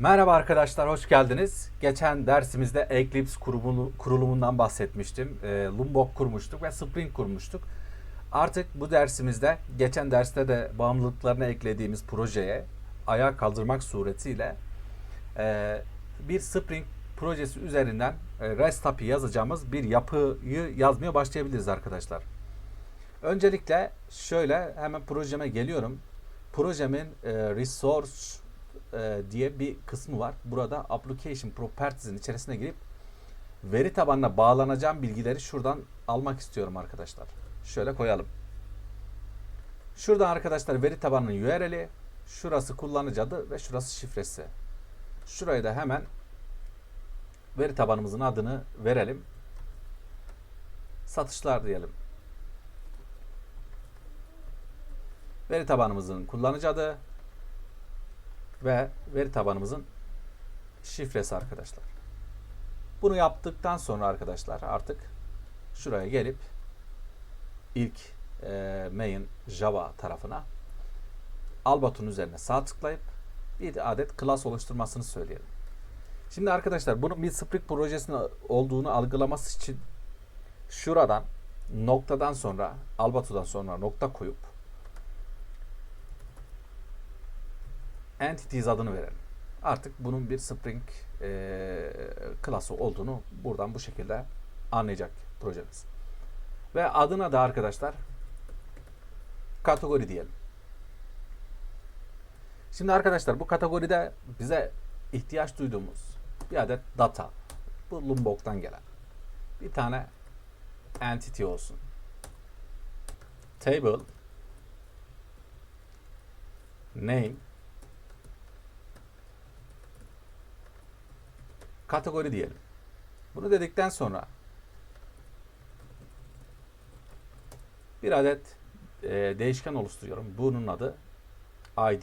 Merhaba arkadaşlar, hoş geldiniz. Geçen dersimizde Eclipse kurulumundan bahsetmiştim. E, Lombok kurmuştuk ve Spring kurmuştuk. Artık bu dersimizde, geçen derste de bağımlılıklarını eklediğimiz projeye ayağa kaldırmak suretiyle e, bir Spring projesi üzerinden e, REST API yazacağımız bir yapıyı yazmaya başlayabiliriz arkadaşlar. Öncelikle şöyle hemen projeme geliyorum. Projemin e, resource e, diye bir kısmı var. Burada application properties'in içerisine girip veri tabanına bağlanacağım bilgileri şuradan almak istiyorum arkadaşlar. Şöyle koyalım. Şuradan arkadaşlar veri tabanının URL'i, şurası kullanıcı adı ve şurası şifresi. Şurayı da hemen veri tabanımızın adını verelim. Satışlar diyelim. Veri tabanımızın kullanıcı adı ve veri tabanımızın şifresi arkadaşlar. Bunu yaptıktan sonra arkadaşlar artık şuraya gelip ilk e, main Java tarafına Albatun üzerine sağ tıklayıp bir adet class oluşturmasını söyleyelim. Şimdi arkadaşlar bunun bir Spring projesinin olduğunu algılaması için şuradan noktadan sonra Albatu'dan sonra nokta koyup entities adını verelim. Artık bunun bir Spring e, klası olduğunu buradan bu şekilde anlayacak projemiz. Ve adına da arkadaşlar kategori diyelim. Şimdi arkadaşlar bu kategoride bize ihtiyaç duyduğumuz bir adet data. Bu Lombok'tan gelen. Bir tane entity olsun. Table name kategori diyelim. Bunu dedikten sonra bir adet e, değişken oluşturuyorum. Bunun adı id.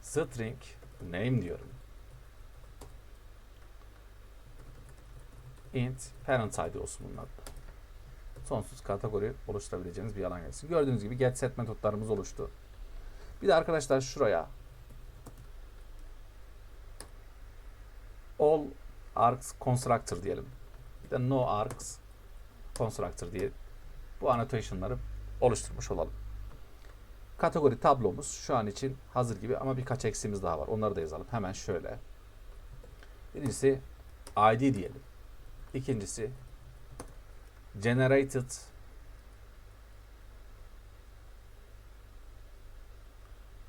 String name diyorum. int parent id olsun bunun adı. Sonsuz kategori oluşturabileceğiniz bir alan gelsin. Gördüğünüz gibi get set metotlarımız oluştu. Bir de arkadaşlar şuraya all args constructor diyelim. Bir de no args constructor diye bu annotation'ları oluşturmuş olalım. Kategori tablomuz şu an için hazır gibi ama birkaç eksiğimiz daha var. Onları da yazalım. Hemen şöyle. Birincisi ID diyelim. İkincisi generated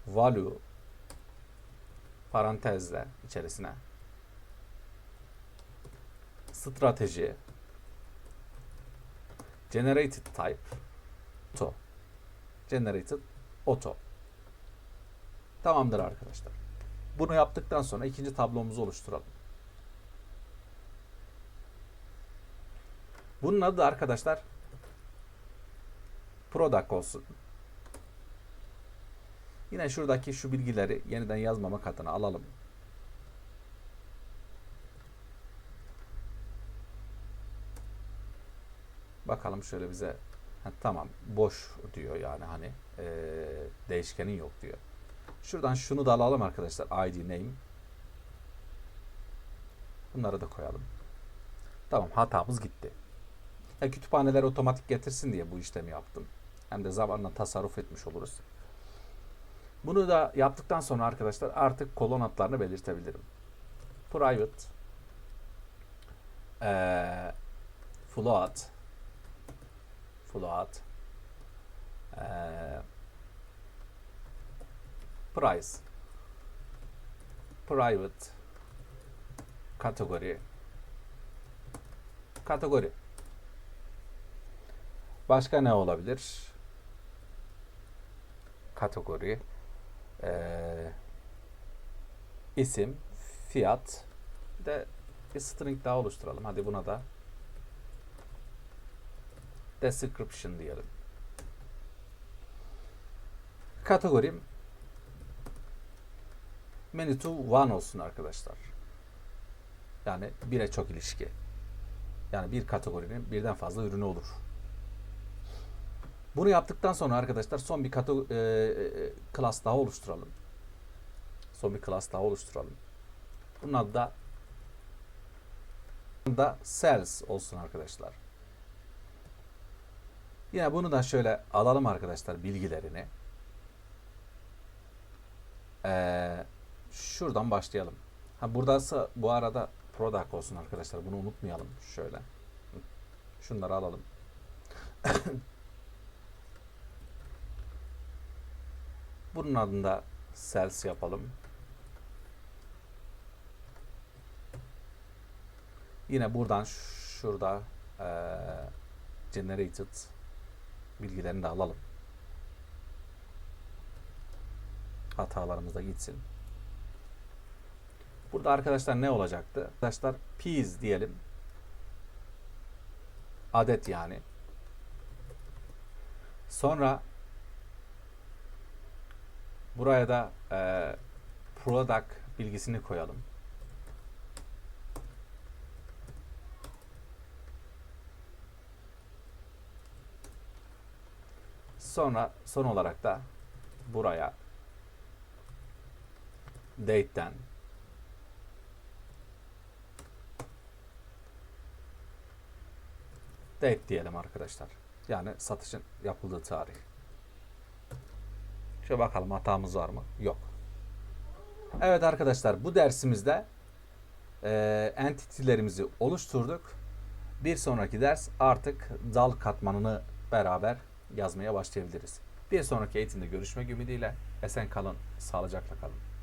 value parantezle içerisine strateji generated type auto generated auto tamamdır arkadaşlar. Bunu yaptıktan sonra ikinci tablomuzu oluşturalım. Bunun adı da arkadaşlar product olsun. Yine şuradaki şu bilgileri yeniden yazmamak adına alalım. Bakalım şöyle bize ha, tamam boş diyor yani hani e, değişkenin yok diyor. Şuradan şunu da alalım arkadaşlar id name. Bunları da koyalım. Tamam hatamız gitti. Ya, kütüphaneler otomatik getirsin diye bu işlemi yaptım. Hem de zamanla tasarruf etmiş oluruz. Bunu da yaptıktan sonra arkadaşlar artık kolon adlarını belirtebilirim. Private ee, float float ee, price. Private kategori. Kategori. Başka ne olabilir? Kategori. Ee, isim fiyat. De bir string daha oluşturalım. Hadi buna da description diyelim. Kategorim many to one olsun arkadaşlar. Yani bire çok ilişki. Yani bir kategorinin birden fazla ürünü olur. Bunu yaptıktan sonra arkadaşlar son bir kategori, e, class daha oluşturalım. Son bir class daha oluşturalım. Bunun adı da da cells olsun arkadaşlar. Yine bunu da şöyle alalım arkadaşlar bilgilerini. Ee, şuradan başlayalım. Ha buradası bu arada product olsun arkadaşlar. Bunu unutmayalım. Şöyle. Şunları alalım. Bunun adında cells yapalım. Yine buradan şurada eee, generated bilgilerini de alalım. Hatalarımız da gitsin. Burada arkadaşlar ne olacaktı? Arkadaşlar peas diyelim. Adet yani. Sonra buraya da eee product bilgisini koyalım. Sonra son olarak da buraya date'den date diyelim arkadaşlar. Yani satışın yapıldığı tarih. Şöyle bakalım hatamız var mı? Yok. Evet arkadaşlar bu dersimizde e, entity'lerimizi oluşturduk. Bir sonraki ders artık dal katmanını beraber yazmaya başlayabiliriz. Bir sonraki eğitimde görüşmek ümidiyle esen kalın, sağlıcakla kalın.